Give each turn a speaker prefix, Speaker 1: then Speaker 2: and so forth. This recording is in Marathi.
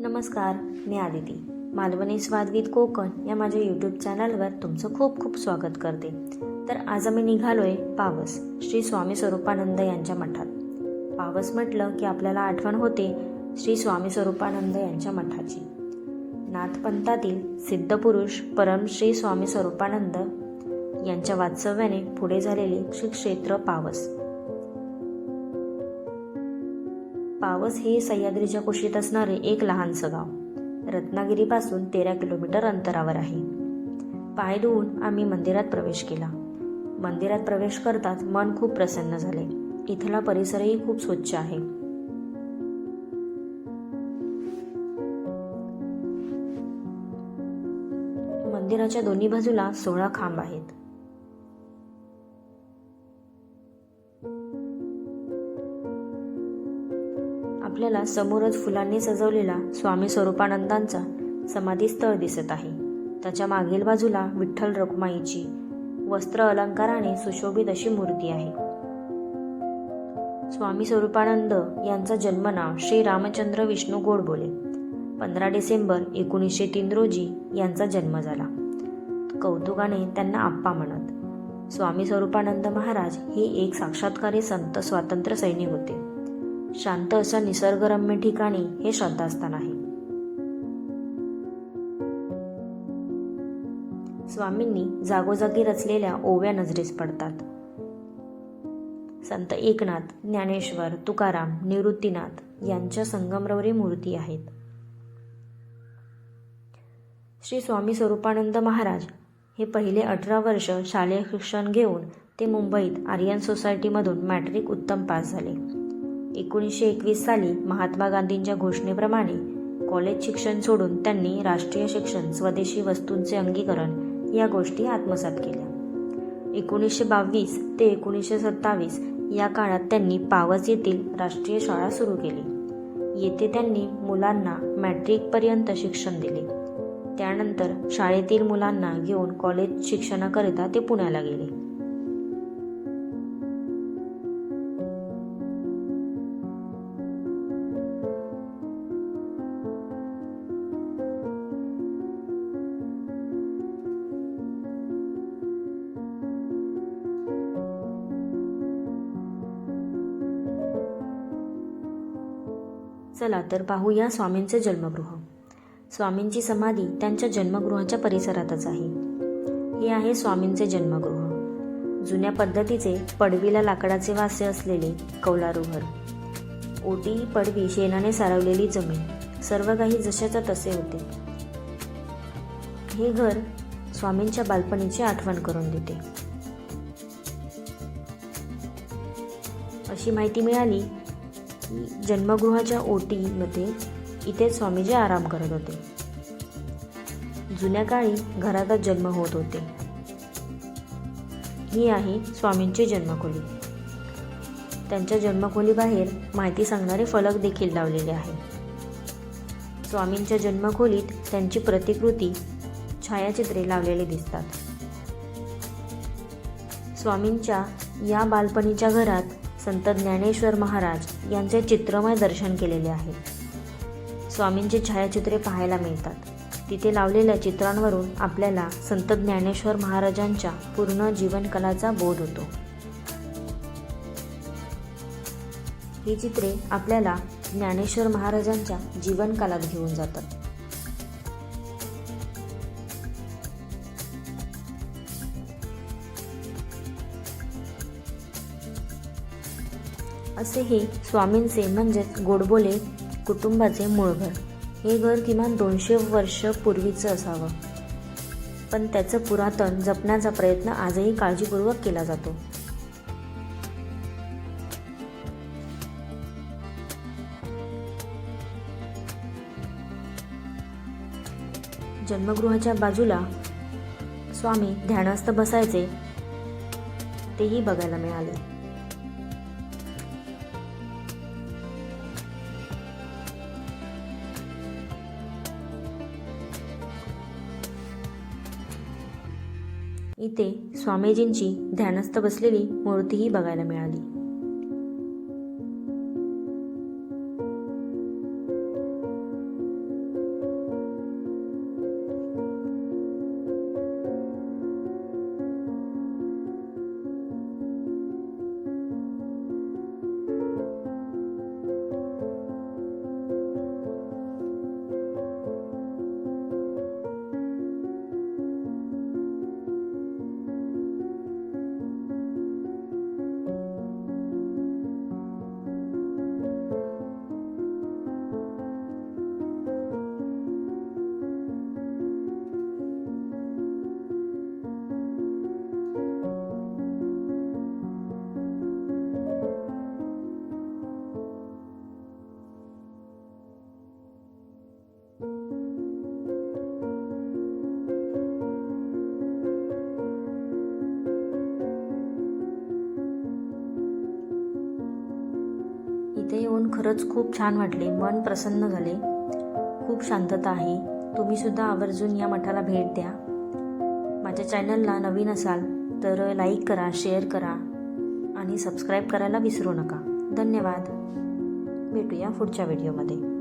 Speaker 1: नमस्कार मी आदिती. मालवणी स्वादगीत कोकण या माझ्या यूट्यूब चॅनलवर तुमचं खूप खूप स्वागत करते. तर आज आम्ही निघालोय पावस श्री स्वामी स्वरूपानंद यांच्या मठात. पावस म्हटलं की आपल्याला आठवण होते श्री स्वामी स्वरूपानंद यांच्या मठाची. नाथपंथातील सिद्धपुरुष परम श्री स्वामी स्वरूपानंद यांच्या वास्तव्याने पुढे झालेले श्री क्षेत्र पावस. पावस हे सह्याद्रीच्या कुशीत असणारे एक लहानसं गाव. रत्नागिरीपासून तेरा किलोमीटर अंतरावर आहे. पाय धुवून आम्ही मंदिरात प्रवेश केला. मंदिरात प्रवेश करताच मन खूप प्रसन्न झाले. इथला परिसरही खूप स्वच्छ आहे. मंदिराच्या दोन्ही बाजूला सोळा खांब आहेत. आपल्याला समोरच फुलांनी सजवलेला स्वामी स्वरूपानंदांचा समाधीस्थळ दिसत आहे. त्याच्या मागील बाजूला विठ्ठल रखुमाईची वस्त्र अलंकाराने सुशोभित अशी मूर्ती आहे. स्वामी स्वरूपानंद यांचा जन्मनाव श्री रामचंद्र विष्णू गोडबोले पंधरा डिसेंबर एकोणीसशे तीन रोजी यांचा जन्म झाला. कौतुकाने त्यांना आप्पा म्हणत. स्वामी स्वरूपानंद महाराज हे एक साक्षात्कारी संत स्वातंत्र्य सैनिक होते. शांत अशा निसर्गरम्य ठिकाणी हे श्रद्धास्थान आहे. स्वामींनी जागोजागी रचलेल्या ओव्या नजरेस पडतात. संत एकनाथ ज्ञानेश्वर तुकाराम निवृत्तीनाथ यांच्या संगमरवरी मूर्ती आहेत. श्री स्वामी स्वरूपानंद महाराज हे पहिले अठरा वर्ष शालेय शिक्षण घेऊन ते मुंबईत आर्यन सोसायटीमधून मॅट्रिक उत्तम पास झाले. एकोणीसशे एकवीस साली महात्मा गांधींच्या घोषणेप्रमाणे कॉलेज शिक्षण सोडून त्यांनी राष्ट्रीय शिक्षण स्वदेशी वस्तूंचे अंगीकरण या गोष्टी आत्मसात केल्या. एकोणीसशे बावीस ते एकोणीसशे सत्तावीस या काळात त्यांनी पावस येथील राष्ट्रीय शाळा सुरू केली. येथे त्यांनी मुलांना मॅट्रिकपर्यंत शिक्षण दिले. त्यानंतर शाळेतील मुलांना घेऊन कॉलेज शिक्षणाकरिता ते पुण्याला गेले. चला तर पाहूया स्वामींचे जन्मगृह. स्वामींची समाधी त्यांच्या जन्मगृहाच्या परिसरातच आहे. हे आहे स्वामींचे जन्मगृह. जुन्या पद्धतीचे पडवीला लाकडाचे वासे असलेले कौलारू घर ओटी पडवी शेणाने सारवलेली जमीन सर्व काही जशाच्या तसे होते. हे घर स्वामींच्या बालपणीची आठवण करून देते. अशी माहिती मिळाली जन्मगृहाच्या ओटीमध्ये इथे स्वामीजी आराम करत होते. जुन्या काळी घरातच जन्म होत होते. ही आहे स्वामींची जन्मखोली. त्यांच्या जन्मखोलीबाहेर माहिती सांगणारे फलक देखील लावलेले आहे. स्वामींच्या जन्मखोलीत त्यांची प्रतिकृती छायाचित्रे लावलेली दिसतात. स्वामींच्या या बालपणीच्या घरात संत ज्ञानेश्वर महाराज यांचे चित्रमय दर्शन केलेले आहे. स्वामींची छायाचित्रे पाहायला मिळतात. तिथे लावलेल्या चित्रांवरून आपल्याला संत ज्ञानेश्वर महाराजांच्या पूर्ण जीवनकलाचा बोध होतो. ही चित्रे आपल्याला ज्ञानेश्वर महाराजांच्या जीवनकालात घेऊन जातात. असे हे स्वामींचे म्हणजेच गोडबोले कुटुंबाचे मूळ घर हे घर किमान दोनशे वर्ष पूर्वीचं असावं. पण त्याचं पुरातन जपण्याचा प्रयत्न आजही काळजीपूर्वक केला जातो. जन्मगृहाच्या बाजूला स्वामी ध्यानस्थ बसायचे तेही बघायला मिळाले. इथे स्वामीजींची ध्यानस्थ बसलेली मूर्तीही बघायला मिळाली. येऊन खरंच खूप छान वाटले. मन प्रसन्न झाले. खूप शांतता आहे. तुम्हीसुद्धा आवर्जून या मठाला भेट द्या. माझ्या चॅनलला नवीन असाल तर लाईक करा शेअर करा आणि सबस्क्राईब करायला विसरू नका. धन्यवाद. भेटूया पुढच्या व्हिडिओमध्ये.